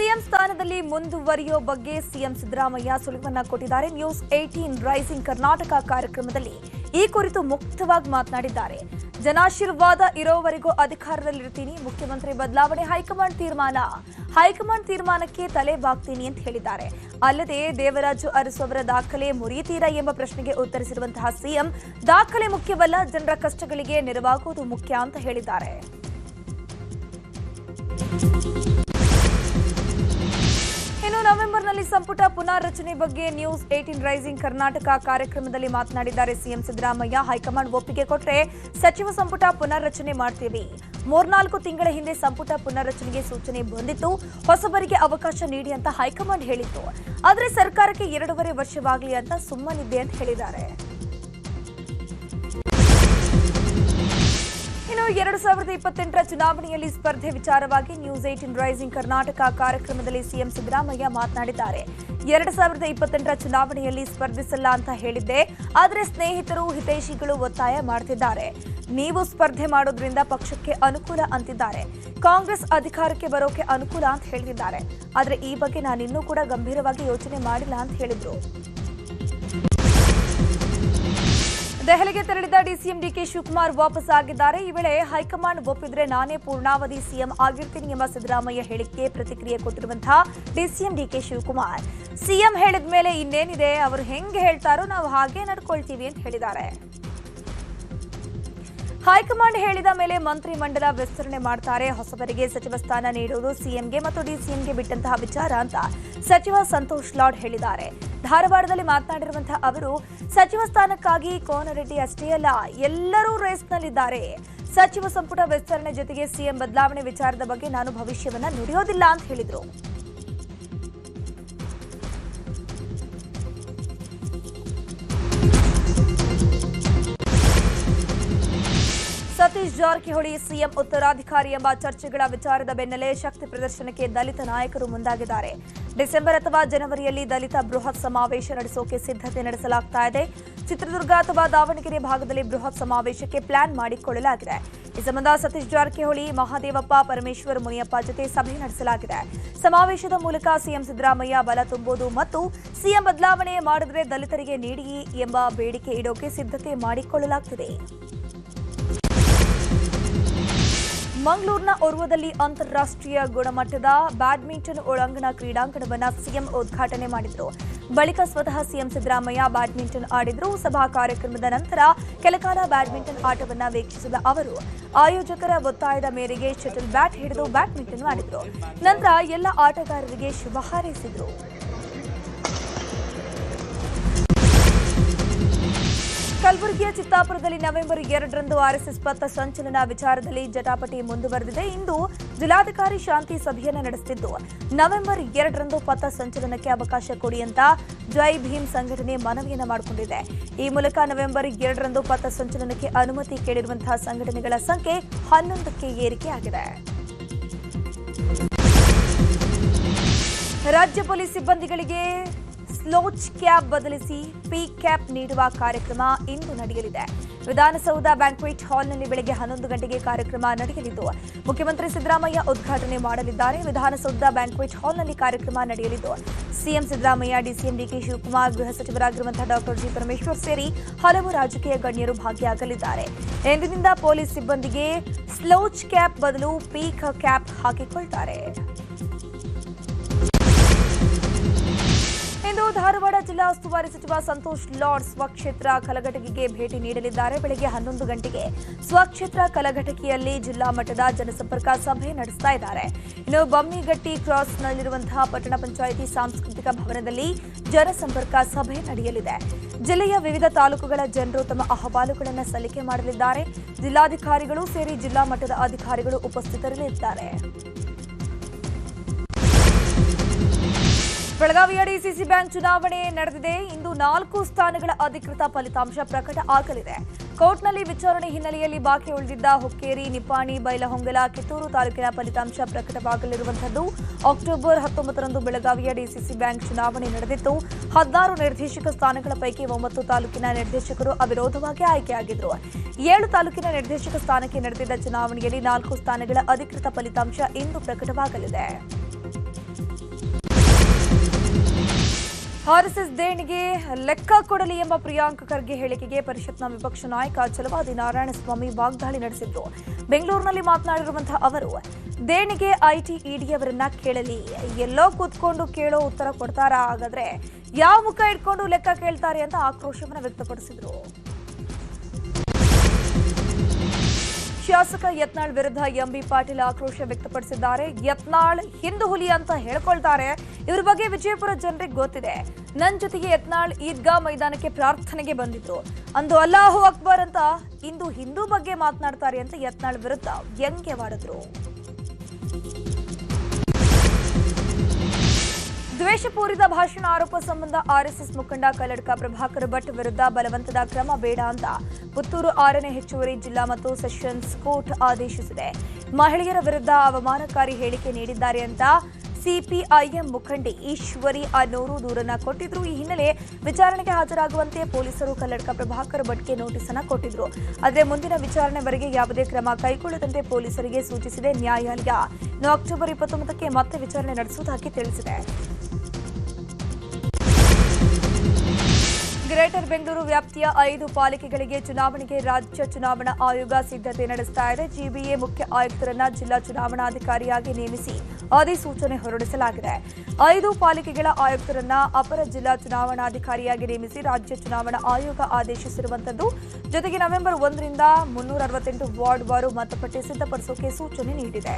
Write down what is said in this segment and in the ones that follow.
CM ಸ್ಥಾನದಲ್ಲಿ ಮುಂದುವರಿಯೋ ಬಗ್ಗೆ CM Siddaramaiah ಸುಳಿವನ್ನ ಕೊಟ್ಟಿದ್ದಾರೆ. ನ್ಯೂಸ್ ಏಟೀನ್ ರೈಸಿಂಗ್ ಕರ್ನಾಟಕ ಕಾರ್ಯಕ್ರಮದಲ್ಲಿ ಈ ಕುರಿತು ಮುಕ್ತವಾಗಿ ಮಾತನಾಡಿದ್ದಾರೆ. ಜನಾಶೀರ್ವಾದ ಇರೋವರೆಗೂ ಅಧಿಕಾರದಲ್ಲಿರ್ತೀನಿ. ಮುಖ್ಯಮಂತ್ರಿ ಬದಲಾವಣೆ ಹೈಕಮಾಂಡ್ ತೀರ್ಮಾನ. ಹೈಕಮಾಂಡ್ ತೀರ್ಮಾನಕ್ಕೆ ತಲೆ ಬಾಕ್ತೀನಿ ಅಂತ ಹೇಳಿದ್ದಾರೆ. ಅಲ್ಲದೆ ದೇವರಾಜು ಅರಸು ಅವರ ದಾಖಲೆ ಮುರಿಯುತ್ತೀರಾ ಎಂಬ ಪ್ರಶ್ನೆಗೆ ಉತ್ತರಿಸಿರುವಂತಹ ಸಿಎಂ, ದಾಖಲೆ ಮುಖ್ಯವಲ್ಲ, ಜನರ ಕಷ್ಟಗಳಿಗೆ ನೆರವಾಗುವುದು ಮುಖ್ಯ ಅಂತ ಹೇಳಿದ್ದಾರೆ. ಇನ್ನು ಸಂಪುಟ ಪುನಾರಚನೆ ಬಗ್ಗೆ ನ್ಯೂಸ್ ಏಟೀನ್ ರೈಸಿಂಗ್ ಕರ್ನಾಟಕ ಕಾರ್ಯಕ್ರಮದಲ್ಲಿ ಮಾತನಾಡಿದ್ದಾರೆ ಸಿಎಂ ಸಿದ್ದರಾಮಯ್ಯ. ಹೈಕಮಾಂಡ್ ಒಪ್ಪಿಗೆ ಕೊಟ್ಟರೆ ಸಚಿವ ಸಂಪುಟ ಪುನರ್ರಚನೆ ಮಾಡ್ತೀವಿ. ಮೂರ್ನಾಲ್ಕು ತಿಂಗಳ ಹಿಂದೆ ಸಂಪುಟ ಪುನರ್ರಚನೆಗೆ ಸೂಚನೆ ಬಂದಿತ್ತು. ಹೊಸಬರಿಗೆ ಅವಕಾಶ ನೀಡಿ ಅಂತ ಹೈಕಮಾಂಡ್ ಹೇಳಿತ್ತು. ಆದರೆ ಸರ್ಕಾರಕ್ಕೆ ಎರಡೂವರೆ ವರ್ಷವಾಗಲಿ ಅಂತ ಸುಮ್ಮನಿದೆ ಅಂತ ಹೇಳಿದ್ದಾರೆ. ಎರಡು ಸಾವಿರದ ಇಪ್ಪತ್ತೆಂಟರ ಚುನಾವಣೆಯಲ್ಲಿ ಸ್ಪರ್ಧೆ ವಿಚಾರವಾಗಿ ನ್ಯೂಸ್ ಏಟಿನ್ ರೈಸಿಂಗ್ ಕರ್ನಾಟಕ ಕಾರ್ಯಕ್ರಮದಲ್ಲಿ ಸಿಎಂ ಸಿದ್ದರಾಮಯ್ಯ ಮಾತನಾಡಿದ್ದಾರೆ. ಎರಡು ಸಾವಿರದ ಇಪ್ಪತ್ತೆಂಟರ ಚುನಾವಣೆಯಲ್ಲಿ ಸ್ಪರ್ಧಿಸಲ್ಲ ಅಂತ ಹೇಳಿದ್ದೆ. ಆದರೆ ಸ್ನೇಹಿತರು, ಹಿತೈಷಿಗಳು ಒತ್ತಾಯ ಮಾಡ್ತಿದ್ದಾರೆ. ನೀವು ಸ್ಪರ್ಧೆ ಮಾಡೋದ್ರಿಂದ ಪಕ್ಷಕ್ಕೆ ಅನುಕೂಲ ಅಂತಿದ್ದಾರೆ. ಕಾಂಗ್ರೆಸ್ ಅಧಿಕಾರಕ್ಕೆ ಬರೋಕೆ ಅನುಕೂಲ ಅಂತ ಹೇಳಿದ್ದಾರೆ. ಆದರೆ ಈ ಬಗ್ಗೆ ನಾನಿನ್ನೂ ಕೂಡ ಗಂಭೀರವಾಗಿ ಯೋಚನೆ ಮಾಡಿಲ್ಲ ಅಂತ ಹೇಳಿದ್ರು. ದೆಹಲಿಗೆ ತೆರಳಿದ ಡಿಸಿಎಂ ಡಿಕೆ ಶಿವಕುಮಾರ್ ವಾಪಸ್ ಆಗಿದ್ದಾರೆ. ಈ ವೇಳೆ ಹೈಕಮಾಂಡ್ ಒಪ್ಪಿದ್ರೆ ನಾನೇ ಪೂರ್ಣಾವಧಿ ಸಿಎಂ ಆಗಿರ್ತೀನಿ ಎಂಬ ಸಿದ್ದರಾಮಯ್ಯ ಹೇಳಿಕೆ ಪ್ರತಿಕ್ರಿಯೆ ಕೊಟ್ಟಿರುವಂತಹ ಡಿಸಿಎಂ ಡಿಕೆ ಶಿವಕುಮಾರ್. ಸಿಎಂ ಹೇಳಿದ ಮೇಲೆ ಇನ್ನೇನಿದೆ? ಅವರು ಹೆಂಗೆ ಹೇಳ್ತಾರೋ ನಾವು ಹಾಗೆ ನಡ್ಕೊಳ್ತೀವಿ ಅಂತ ಹೇಳಿದ್ದಾರೆ. ಹೈಕಮಾಂಡ್ ಹೇಳಿದ ಮೇಲೆ ಮಂತ್ರಿ ಮಂಡಲ ವಿಸ್ತರಣೆ ಮಾಡ್ತಾರೆ. ಹೊಸಬರಿಗೆ ಸಚಿವ ಸ್ಥಾನ ನೀಡುವುದು ಸಿಎಂಗೆ ಮತ್ತು ಡಿಸಿಎಂಗೆ ಬಿಟ್ಟಂತಹ ವಿಚಾರ ಅಂತ ಸಚಿವ ಸಂತೋಷ್ ಲಾಡ್ ಹೇಳಿದ್ದಾರೆ. ಧಾರವಾಡದಲ್ಲಿ ಮಾತನಾಡಿರುವಂತಹ ಅವರು, ಸಚಿವ ಸ್ಥಾನಕ್ಕಾಗಿ ಕೋನರೆಡ್ಡಿ ಅಷ್ಟೇ ಅಲ್ಲ, ಎಲ್ಲರೂ ರೇಸ್ನಲ್ಲಿದ್ದಾರೆ. ಸಚಿವ ಸಂಪುಟ ವಿಸ್ತರಣೆ ಜೊತೆಗೆ ಸಿಎಂ ಬದಲಾವಣೆ ವಿಚಾರದ ಬಗ್ಗೆ ನಾನು ಭವಿಷ್ಯವನ್ನ ನುಡಿಯೋದಿಲ್ಲ ಅಂತ ಹೇಳಿದ್ರು. ಸತೀಶ್ ಜಾರಕಿಹೊಳಿ ಸಿಎಂ ಉತ್ತರಾಧಿಕಾರಿ ಎಂಬ ಚರ್ಚೆಗಳ ವಿಚಾರದ ಬೆನ್ನಲ್ಲೇ ಶಕ್ತಿ ಪ್ರದರ್ಶನಕ್ಕೆ ದಲಿತ ನಾಯಕರು ಮುಂದಾಗಿದ್ದಾರೆ. ಡಿಸೆಂಬರ್ ಅಥವಾ ಜನವರಿಯಲ್ಲಿ ದಲಿತ ಬೃಹತ್ ಸಮಾವೇಶ ನಡೆಸೋಕೆ ಸಿದ್ಧತೆ ನಡೆಸಲಾಗ್ತಾ ಇದೆ. ಚಿತ್ರದುರ್ಗ ಅಥವಾ ದಾವಣಗೆರೆ ಭಾಗದಲ್ಲಿ ಬೃಹತ್ ಸಮಾವೇಶಕ್ಕೆ ಪ್ಲಾನ್ ಮಾಡಿಕೊಳ್ಳಲಾಗಿದೆ. ಈ ಸಂಬಂಧ ಸತೀಶ್ ಜಾರಕಿಹೊಳಿ, ಮಹಾದೇವಪ್ಪ, ಪರಮೇಶ್ವರ್ ಮುನಿಯಪ್ಪ ಜೊತೆ ಸಭೆ ನಡೆಸಲಾಗಿದೆ. ಸಮಾವೇಶದ ಮೂಲಕ ಸಿಎಂ ಸಿದ್ದರಾಮಯ್ಯ ಬಲ ತುಂಬುವುದು ಮತ್ತು ಸಿಎಂ ಬದಲಾವಣೆ ಮಾಡಿದ್ರೆ ದಲಿತರಿಗೆ ನೀಡಿ ಎಂಬ ಬೇಡಿಕೆ ಇಡೋಕೆ ಸಿದ್ಧತೆ ಮಾಡಿಕೊಳ್ಳಲಾಗ್ತಿದೆ. ಮಂಗಳೂರಿನ ಓರ್ವದಲ್ಲಿ ಅಂತಾರಾಷ್ಟ್ರೀಯ ಗುಣಮಟ್ಟದ ಬ್ಯಾಡ್ಮಿಂಟನ್ ಒಳಾಂಗಣ ಕ್ರೀಡಾಂಗಣವನ್ನು ಸಿಎಂ ಉದ್ಘಾಟನೆ ಮಾಡಿದರು. ಬಳಿಕ ಸ್ವತಃ ಸಿಎಂ ಸಿದ್ದರಾಮಯ್ಯ ಬ್ಯಾಡ್ಮಿಂಟನ್ ಆಡಿದರು. ಸಭಾ ಕಾರ್ಯಕ್ರಮದ ನಂತರ ಕೆಲಕಾಲ ಬ್ಯಾಡ್ಮಿಂಟನ್ ಆಟವನ್ನು ವೀಕ್ಷಿಸಿದ ಅವರು, ಆಯೋಜಕರ ಒತ್ತಾಯದ ಮೇರೆಗೆ ಶಟಲ್ ಬ್ಯಾಟ್ ಹಿಡಿದು ಬ್ಯಾಡ್ಮಿಂಟನ್ ಆಡಿದರು. ನಂತರ ಎಲ್ಲ ಆಟಗಾರರಿಗೆ ಶುಭ ಹಾರೈಸಿದರು. ಕಲಬುರಗಿಯ ಚಿತ್ತಾಪುರದಲ್ಲಿ ನವೆಂಬರ್ ಎರಡರಂದು ಆರ್ಎಸ್ಎಸ್ ಪಥ ಸಂಚಲನ ವಿಚಾರದಲ್ಲಿ ಜಟಾಪಟಿ ಮುಂದುವರೆದಿದೆ. ಇಂದು ಜಿಲ್ಲಾಧಿಕಾರಿ ಶಾಂತಿ ಸಭೆಯನ್ನು ನಡೆಸುತ್ತಿದ್ದು ನವೆಂಬರ್ ಎರಡರಂದು ಪಥ ಸಂಚಲನಕ್ಕೆ ಅವಕಾಶ ಕೊಡಿ ಅಂತ ಜೈ ಭೀಮ್ ಸಂಘಟನೆ ಮನವಿಯನ್ನು ಮಾಡಿಕೊಂಡಿದೆ. ಈ ಮೂಲಕ ನವೆಂಬರ್ ಎರಡರಂದು ಪಥ ಸಂಚಲನಕ್ಕೆ ಅನುಮತಿ ಕೇಳಿರುವಂತಹ ಸಂಘಟನೆಗಳ ಸಂಖ್ಯೆ ಹನ್ನೊಂದಕ್ಕೆ ಏರಿಕೆಯಾಗಿದೆ. ರಾಜ್ಯ ಪೊಲೀಸ್ ಸಿಬ್ಬಂದಿಗಳಿಗೆ ಸ್ಲೋಚ್ ಕ್ಯಾಬ್ ಬದಲಿಸಿ ಪಿ ಕ್ಯಾಪ್ ನೀಡುವ ಕಾರ್ಯಕ್ರಮ ಇಂದು ನಡೆಯಲಿದೆ. ವಿಧಾನಸೌಧ ಬ್ಯಾಂಕ್ವೆಟ್ ಹಾಲ್ನಲ್ಲಿ ಬೆಳಗ್ಗೆ ಹನ್ನೊಂದು ಗಂಟೆಗೆ ಕಾರ್ಯಕ್ರಮ ನಡೆಯಲಿದ್ದು, ಮುಖ್ಯಮಂತ್ರಿ ಸಿದ್ದರಾಮಯ್ಯ ಉದ್ಘಾಟನೆ ಮಾಡಲಿದ್ದಾರೆ. ವಿಧಾನಸೌಧ ಬ್ಯಾಂಕ್ವೆಟ್ ಹಾಲ್ನಲ್ಲಿ ಕಾರ್ಯಕ್ರಮ ನಡೆಯಲಿದ್ದು, CM Siddaramaiah, DCM DK Shivakumar, ಗೃಹ ಸಚಿವರಾಗಿರುವಂತಹ ಡಾಕ್ಟರ್ ಜಿ ಪರಮೇಶ್ವರ್ ಸೇರಿ ಹಲವು ರಾಜಕೀಯ ಗಣ್ಯರು ಭಾಗಿಯಾಗಲಿದ್ದಾರೆ. ಎಂದಿನಿಂದ ಪೊಲೀಸ್ ಸಿಬ್ಬಂದಿಗೆ ಸ್ಲೋಚ್ ಕ್ಯಾಪ್ ಬದಲು ಪೀಕ್ ಕ್ಯಾಪ್ ಹಾಕಿಕೊಳ್ತಾರೆ. ಇಂದು ಧಾರವಾಡ ಜಿಲ್ಲಾ ಉಸ್ತುವಾರಿ ಸಚಿವ ಸಂತೋಷ್ ಲಾಡ್ ಸ್ವಕ್ಷೇತ್ರ ಕಲಘಟಗಿಗೆ ಭೇಟಿ ನೀಡಲಿದ್ದಾರೆ. ಬೆಳಗ್ಗೆ ಹನ್ನೊಂದು ಗಂಟೆಗೆ ಸ್ವಕ್ಷೇತ್ರ ಕಲಘಟಗಿಯಲ್ಲಿ ಜಿಲ್ಲಾ ಮಟ್ಟದ ಜನಸಂಪರ್ಕ ಸಭೆ ನಡೆಸ್ತಾ ಇದ್ದಾರೆ. ಇನ್ನು ಬಮ್ಮಿಗಟ್ಟಿ ಕ್ರಾಸ್ನಲ್ಲಿರುವಂತಹ ಪಟ್ಟಣ ಪಂಚಾಯಿತಿ ಸಾಂಸ್ಕೃತಿಕ ಭವನದಲ್ಲಿ ಜನಸಂಪರ್ಕ ಸಭೆ ನಡೆಯಲಿದೆ. ಜಿಲ್ಲೆಯ ವಿವಿಧ ತಾಲೂಕುಗಳ ಜನರು ತಮ್ಮ ಅಹವಾಲುಗಳನ್ನು ಸಲ್ಲಿಕೆ ಮಾಡಲಿದ್ದಾರೆ. ಜಿಲ್ಲಾಧಿಕಾರಿಗಳು ಸೇರಿ ಜಿಲ್ಲಾ ಮಟ್ಟದ ಅಧಿಕಾರಿಗಳು ಉಪಸ್ಥಿತರಿರಲಿದ್ದಾರೆ ಬೆಳಗಾವಿಯ ಡಿಸಿಸಿ ಬ್ಯಾಂಕ್ ಚುನಾವಣೆ ನಡೆದಿದೆ. ಇಂದು ನಾಲ್ಕು ಸ್ಥಾನಗಳ ಅಧಿಕೃತ ಫಲಿತಾಂಶ ಪ್ರಕಟ ಆಗಲಿದೆ. ಕೋರ್ಟ್ನಲ್ಲಿ ವಿಚಾರಣೆ ಹಿನ್ನೆಲೆಯಲ್ಲಿ ಬಾಕಿ ಉಳಿದಿದ್ದ ಹುಕ್ಕೇರಿ, ನಿಪ್ಪಾಣಿ, ಬೈಲಹೊಂಗಲ, ಕಿತ್ತೂರು ತಾಲೂಕಿನ ಫಲಿತಾಂಶ ಪ್ರಕಟವಾಗಲಿರುವಂತದ್ದು ಅಕ್ಟೋಬರ್ ಹತ್ತೊಂಬತ್ತರಂದು ಬೆಳಗಾವಿಯ ಡಿಸಿಸಿ ಬ್ಯಾಂಕ್ ಚುನಾವಣೆ ನಡೆದಿತ್ತು. ಹದಿನಾರು ನಿರ್ದೇಶಕ ಸ್ಥಾನಗಳ ಪೈಕಿ ಒಂಬತ್ತು ತಾಲೂಕಿನ ನಿರ್ದೇಶಕರು ಅವಿರೋಧವಾಗಿ ಆಯ್ಕೆಯಾಗಿದ್ದರು ಏಳು ತಾಲೂಕಿನ ನಿರ್ದೇಶಕ ಸ್ಥಾನಕ್ಕೆ ನಡೆದಿದ್ದ ಚುನಾವಣೆಯಲ್ಲಿ ನಾಲ್ಕು ಸ್ಥಾನಗಳ ಅಧಿಕೃತ ಫಲಿತಾಂಶ ಇಂದು ಪ್ರಕಟವಾಗಲಿದೆ. ಆರ್ಎಸ್ಎಸ್ ದೇಣಿಗೆ ಲೆಕ್ಕ ಕೊಡಲಿ ಎಂಬ ಪ್ರಿಯಾಂಕ್ ಖರ್ಗೆ ಹೇಳಿಕೆಗೆ ಪರಿಷತ್ನ ವಿಪಕ್ಷ ನಾಯಕ ಚಲವಾದಿ ನಾರಾಯಣಸ್ವಾಮಿ ವಾಗ್ದಾಳಿ ನಡೆಸಿದ್ರು. ಬೆಂಗಳೂರಿನಲ್ಲಿ ಮಾತನಾಡಿರುವಂತಹ ಅವರು, ದೇಣಿಗೆ ಐಟಿ ಇಡಿಯವರನ್ನ ಕೇಳಲಿ, ಎಲ್ಲೋ ಕೂತ್ಕೊಂಡು ಕೇಳೋ ಉತ್ತರ ಕೊಡ್ತಾರಾ? ಹಾಗಾದ್ರೆ ಯಾವ ಮುಖ ಇಟ್ಕೊಂಡು ಲೆಕ್ಕ ಕೇಳ್ತಾರೆ ಅಂತ ಆಕ್ರೋಶವನ್ನು ವ್ಯಕ್ತಪಡಿಸಿದ್ರು. ಶಾಸಕ ಯತ್ನಾಳ್ ವಿರುದ್ಧ ಎಂಬಿ ಪಾಟೀಲ್ ಆಕ್ರೋಶ ವ್ಯಕ್ತಪಡಿಸಿದ್ದಾರೆ. ಯತ್ನಾಳ್ ಹಿಂದೂ ಹುಲಿ ಅಂತ ಹೇಳ್ಕೊಳ್ತಾರೆ. ಇವ್ರ ಬಗ್ಗೆ ವಿಜಯಪುರ ಜನರಿಗೆ ಗೊತ್ತಿದೆ. ನನ್ನ ಜೊತೆಗೆ ಯತ್ನಾಳ್ ಈದ್ಗಾ ಮೈದಾನಕ್ಕೆ ಪ್ರಾರ್ಥನೆಗೆ ಬಂದಿತ್ತು ಅಂದು ಅಲ್ಲಾಹು ಅಕ್ಬರ್ ಅಂತ ಇಂದು ಹಿಂದೂ ಬಗ್ಗೆ ಮಾತನಾಡ್ತಾರೆ ಅಂತ ಯತ್ನಾಳ್ ವಿರುದ್ಧ ವ್ಯಂಗ್ಯವಾಡಿದ್ರು. ದ್ವೇಷಪೂರಿತ ಭಾಷಣ ಆರೋಪ ಸಂಬಂಧ ಆರ್ಎಸ್ಎಸ್ ಮುಖಂಡ ಕಲ್ಲಡ್ಕ ಪ್ರಭಾಕರ್ ಭಟ್ ವಿರುದ್ಧ ಬಲವಂತದ ಕ್ರಮ ಬೇಡ ಅಂತ ಪುತ್ತೂರು ಆರನೇ ಹೆಚ್ಚುವರಿ ಜಿಲ್ಲಾ ಮತ್ತು ಸೆಷನ್ಸ್ ಕೋರ್ಟ್ ಆದೇಶಿಸಿದೆ. ಮಹಿಳೆಯರ ವಿರುದ್ಧ ಅವಮಾನಕಾರಿ ಹೇಳಿಕೆ ನೀಡಿದ್ದಾರೆ ಅಂತ ಸಿಪಿಐಎಂ ಮುಖಂಡಿ ಈಶ್ವರಿ ಅನೋರು ದೂರನ್ನ ಕೊಟ್ಟಿದ್ರು. ಈ ಹಿನ್ನೆಲೆ ವಿಚಾರಣೆಗೆ ಹಾಜರಾಗುವಂತೆ ಪೊಲೀಸರು ಕಲ್ಲಡ್ಕ ಪ್ರಭಾಕರ್ ಭಟ್ಗೆ ನೋಟಿಸ್ ಅನ್ನ ಕೊಟ್ಟಿದ್ರು. ಆದರೆ ಮುಂದಿನ ವಿಚಾರಣೆವರೆಗೆ ಯಾವುದೇ ಕ್ರಮ ಕೈಗೊಳ್ಳದಂತೆ ಪೊಲೀಸರಿಗೆ ಸೂಚಿಸಿದೆ ನ್ಯಾಯಾಲಯ. ಇನ್ನು ಅಕ್ಟೋಬರ್ ಇಪ್ಪತ್ತೊಂಬತ್ತಕ್ಕೆ ಮತ್ತೆ ವಿಚಾರಣೆ ನಡೆಸುವುದಾಗಿ ತಿಳಿಸಿದೆ. ಗ್ರೇಟರ್ ಬೆಂಗಳೂರು ವ್ಯಾಪ್ತಿಯ ಐದು ಪಾಲಿಕೆಗಳಿಗೆ ಚುನಾವಣೆಗೆ ರಾಜ್ಯ ಚುನಾವಣಾ ಆಯೋಗ ಸಿದ್ಧತೆ ನಡೆಸ್ತಾ ಇದೆ. ಜಿಬಿಎ ಮುಖ್ಯ ಆಯುಕ್ತರನ್ನ ಜಿಲ್ಲಾ ಚುನಾವಣಾಧಿಕಾರಿಯಾಗಿ ನೇಮಿಸಿ ಅಧಿಸೂಚನೆ ಹೊರಡಿಸಲಾಗಿದೆ. ಐದು ಪಾಲಿಕೆಗಳ ಆಯುಕ್ತರನ್ನ ಅಪರ ಜಿಲ್ಲಾ ಚುನಾವಣಾಧಿಕಾರಿಯಾಗಿ ನೇಮಿಸಿ ರಾಜ್ಯ ಚುನಾವಣಾ ಆಯೋಗ ಆದೇಶಿಸಿರುವಂತದ್ದು ಜೊತೆಗೆ ನವೆಂಬರ್ ಒಂದರಿಂದ ಮುನ್ನೂರ ಅರವತ್ತೆಂಟು ವಾರ್ಡ್ ವಾರು ಮತಪಟ್ಟಿ ಸಿದ್ಧಪಡಿಸೋಕೆ ಸೂಚನೆ ನೀಡಿದೆ.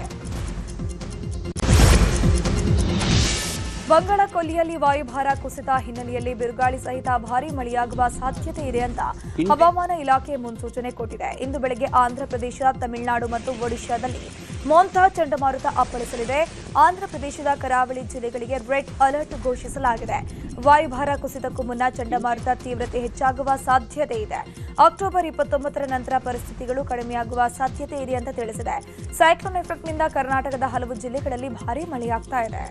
ಬಂಗಾಳ ಕೊಲ್ಲಿಯಲ್ಲಿ ವಾಯುಭಾರ ಕುಸಿತ ಹಿನ್ನೆಲೆಯಲ್ಲಿ ಬಿರುಗಾಳಿ ಸಹಿತ ಭಾರೀ ಮಳೆಯಾಗುವ ಸಾಧ್ಯತೆ ಇದೆ ಅಂತ ಹವಾಮಾನ ಇಲಾಖೆ ಮುನ್ಸೂಚನೆ ಕೊಟ್ಟಿದೆ. ಇಂದು ಬೆಳಗ್ಗೆ ಆಂಧ್ರಪ್ರದೇಶ ತಮಿಳುನಾಡು ಮತ್ತು ಒಡಿಶಾದಲ್ಲಿ ಮೋಂತಾ ಚಂಡಮಾರುತ ಅಪ್ಪಳಿಸಲಿದೆ. ಆಂಧ್ರಪ್ರದೇಶದ ಕರಾವಳಿ ಜಿಲ್ಲೆಗಳಿಗೆ ರೆಡ್ ಅಲರ್ಟ್ ಘೋಷಿಸಲಾಗಿದೆ. ವಾಯುಭಾರ ಕುಸಿತಕ್ಕೂ ಮುನ್ನ ಚಂಡಮಾರುತ ತೀವ್ರತೆ ಹೆಚ್ಚಾಗುವ ಸಾಧ್ಯತೆ ಇದೆ. ಅಕ್ಟೋಬರ್ ಇಪ್ಪತ್ತೊಂಬತ್ತರ ನಂತರ ಪರಿಸ್ಥಿತಿಗಳು ಕಡಿಮೆಯಾಗುವ ಸಾಧ್ಯತೆ ಇದೆ ಅಂತ ತಿಳಿಸಿದೆ. ಸೈಕ್ಲೋನ್ ಎಫೆಕ್ಟ್ನಿಂದ ಕರ್ನಾಟಕದ ಹಲವು ಜಿಲ್ಲೆಗಳಲ್ಲಿ ಭಾರೀ ಮಳೆಯಾಗ್ತಾ ಇದೆ.